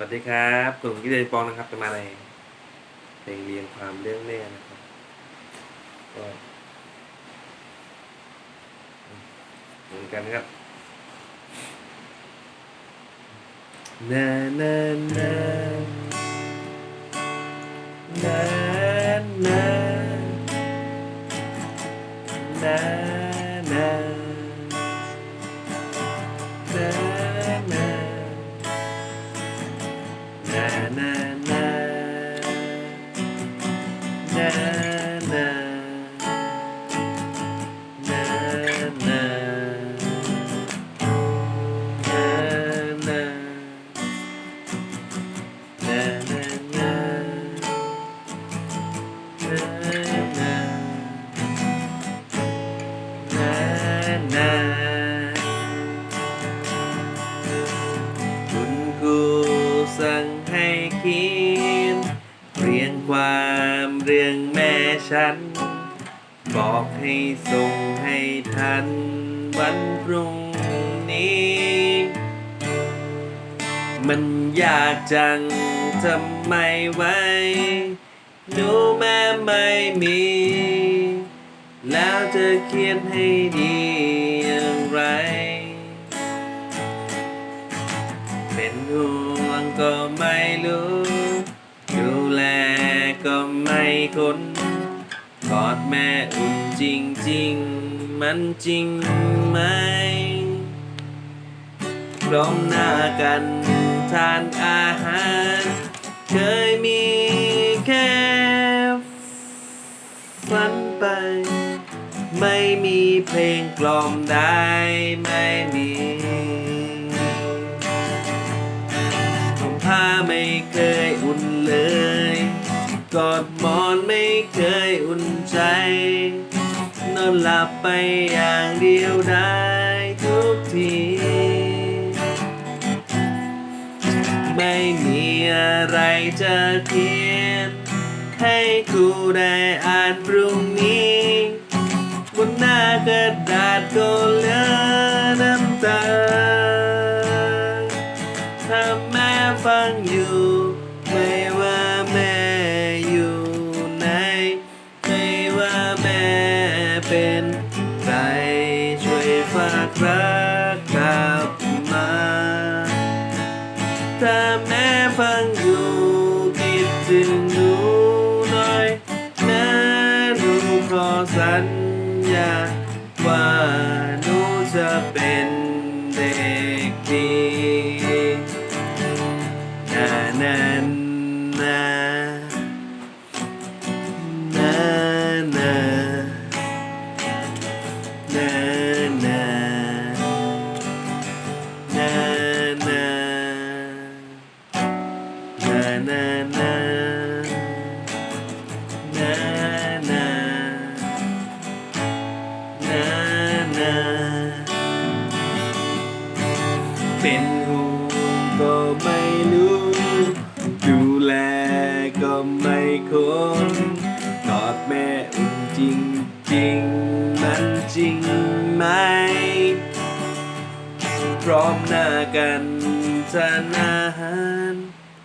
สวัสดีครับกลุ่มกิเลนปองนะครับ จะมาในเพลงเรียงความเรื่องแม่นะครับก็เหมือนกันนะครับนานานานานานา na na sang hay kim, riêng qua ฉัน บอกให้ส่งให้ทันวันพรุ่งนี้ มันยากจังทำไมไว้หนูแม่ไม่มี แล้วจะเขียนให้ดีอย่างไร เป็นห่วงก็ไม่รู้ ดูแลก็ไม่คน กอดแม่อุ่นจริงๆมันจริงไหมพร้อมหน้ากันทานอาหาร เคยมีแค่ฝันไป ไม่มีเพลงกล่อมได้ไม่มีผมผ้าไม่เคยอุ่น กอดหมอนไม่เคยอุ่นใจ นอนหลับไปอย่างเดียวได้ทุกที ไม่มีอะไรจะเขียน ให้ครูได้อ่านพรุ่งนี้ บนหน้ากระดาษก็เหลือน้ำตา ถ้าแม่ฟังอยู่ ขอสัญญาว่าหนูจะเป็น เป็นห่วงก็ไม่รู้ ดูแลก็ไม่คนกอดแม่อุ่นจริงจริงมันจริงไหม พร้อมหน้ากันทานอาหาร